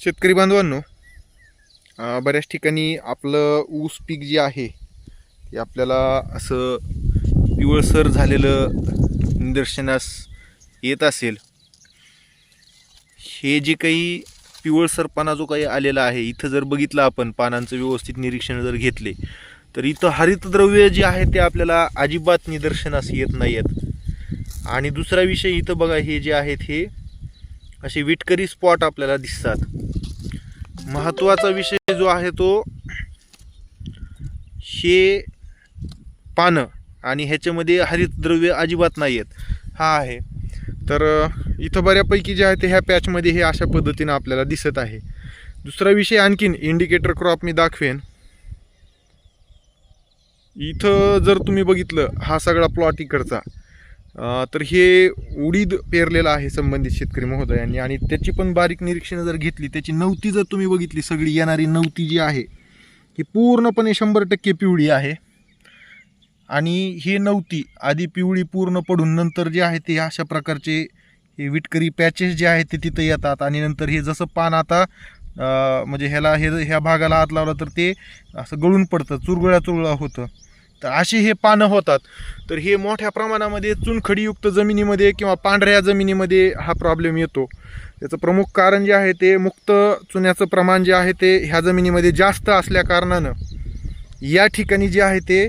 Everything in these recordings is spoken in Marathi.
शेतकरी बांधवांनो बऱ्याच ठिकाणी आपलं ऊस पीक जे आहे ते आपल्याला असं पिवळसर झालेलं निदर्शनास येत असेल. हे जे काही पिवळसरपणा जो काही आलेला आहे इथं जर बघितलं आपण पानांचं व्यवस्थित निरीक्षण जर घेतले तर इथं हरितद्रव्य जे आहे ते आपल्याला अजिबात निदर्शनास येत नाही आहेत आणि दुसरा विषय इथं बघा हे जे आहेत हे असे विटकरी स्पॉट आपल्याला दिसतात. महत्त्वाचा विषय जो आहे तो हे पानं आणि ह्याच्यामध्ये हरितद्रव्य अजिबात नाही आहेत हा आहे. तर इथं बऱ्यापैकी जे आहे ते ह्या पॅचमध्ये हे अशा पद्धतीनं आपल्याला दिसत आहे. दुसरा विषय आणखीन इंडिकेटर क्रॉप मी दाखवेन. इथं जर तुम्ही बघितलं हा सगळा प्लॉट इकडचा. तर हे उडीद पेरलेलं आहे संबंधित शेतकरी महोदयांनी. आणि त्याची पण बारीक निरीक्षणं जर घेतली त्याची नवती जर तुम्ही बघितली सगळी येणारी नवती जी आहे ही पूर्णपणे शंभर टक्के पिवळी आहे. आणि ही नवती आधी पिवळी पूर्ण पडून नंतर जे आहे ते अशा प्रकारचे हे विटकरी पॅचेस जे आहेत ते तिथं येतात. आणि नंतर हे जसं पान आता म्हणजे ह्याला हे ह्या भागाला हात लावला तर ते असं गळून पडतं चुरगळा चुरगुळा होतं. तर अशी हे पानं होतात. तर हे मोठ्या प्रमाणामध्ये चुनखडीयुक्त जमिनीमध्ये किंवा पांढऱ्या जमिनीमध्ये हा प्रॉब्लेम येतो. त्याचं प्रमुख कारण जे आहे ते मुक्त चुन्याचं प्रमाण जे आहे ते ह्या जमिनीमध्ये जास्त असल्या कारणानं या ठिकाणी जे आहे ते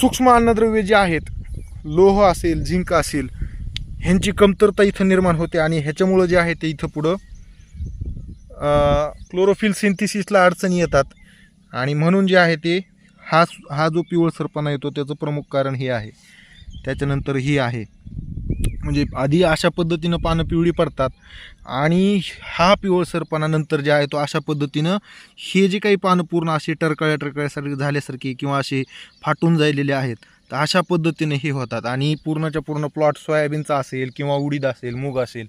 सूक्ष्म अन्नद्रव्य जे आहेत लोह असेल झिंक असेल ह्यांची कमतरता इथं निर्माण होते आणि ह्याच्यामुळं जे आहे ते इथं पुढं क्लोरोफिल सिंथिसिसला अडचणी येतात. आणि म्हणून जे आहे ते हा हा जो पिवळसरपणा येतो त्याचं प्रमुख कारण हे आहे. त्याच्यानंतर ही आहे. म्हणजे आधी अशा पद्धतीनं पानं पिवळी पडतात आणि हा पिवळसरपणा नंतर जे आहे तो अशा पद्धतीनं हे जे काही पानं पूर्ण असे टरकळ्या टरकळ्यासारखे झाल्यासारखे किंवा असे फाटून जायलेले आहेत तर अशा पद्धतीने हे होतात. आणि पूर्णच्या पूर्ण प्लॉट सोयाबीनचा असेल किंवा उडीद असेल मूग असेल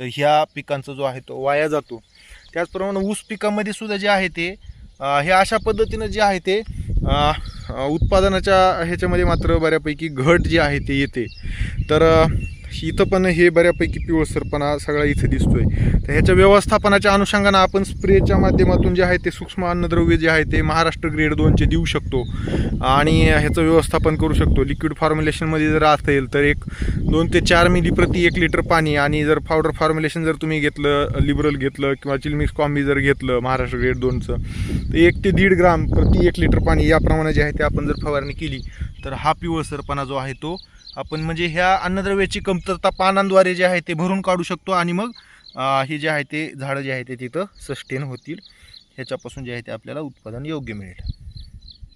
तर ह्या पिकांचा जो आहे तो वाया जातो. त्याचप्रमाणे ऊस पिकामध्ये सुद्धा जे आहे ते हे अशा पद्धतीनं जे आहे ते उत्पादनाच्या ह्याच्यामध्ये मात्र बऱ्यापैकी घट जी आहे ते येते. तर इथं पण हे बऱ्यापैकी पिवळसरपणा सगळा इथं दिसतोय. तर ह्याच्या व्यवस्थापनाच्या अनुषंगानं आपण स्प्रेच्या माध्यमातून जे आहे ते सूक्ष्म अन्नद्रव्य जे आहे ते महाराष्ट्र ग्रेड दोनचे देऊ शकतो. आणि ह्याचं व्यवस्थापन करू शकतो. लिक्विड फॉर्म्युलेशनमध्ये जर असेल तर एक दोन ते चार मिली प्रति एक लिटर पाणी आणि जर पावडर फॉर्म्युलेशन जर तुम्ही घेतलं लिबरल घेतलं किंवा चिलमिक्स कॉम्बी जर घेतलं महाराष्ट्र ग्रेड दोनचं तर एक ते दीड ग्राम प्रति एक लिटर पाणी याप्रमाणे जे आहे ते आपण जर फवारणी केली तर हा पिवळसरपणा जो आहे तो आपण म्हणजे ह्या अन्नद्रव्याची कमतरता पानांद्वारे जे आहे ते भरून काढू शकतो आणि मग हे जे आहे ते झाडं जे आहे ते तिथं सस्टेन होतील. ह्याच्यापासून जे आहे ते आपल्याला उत्पादन योग्य मिळेल.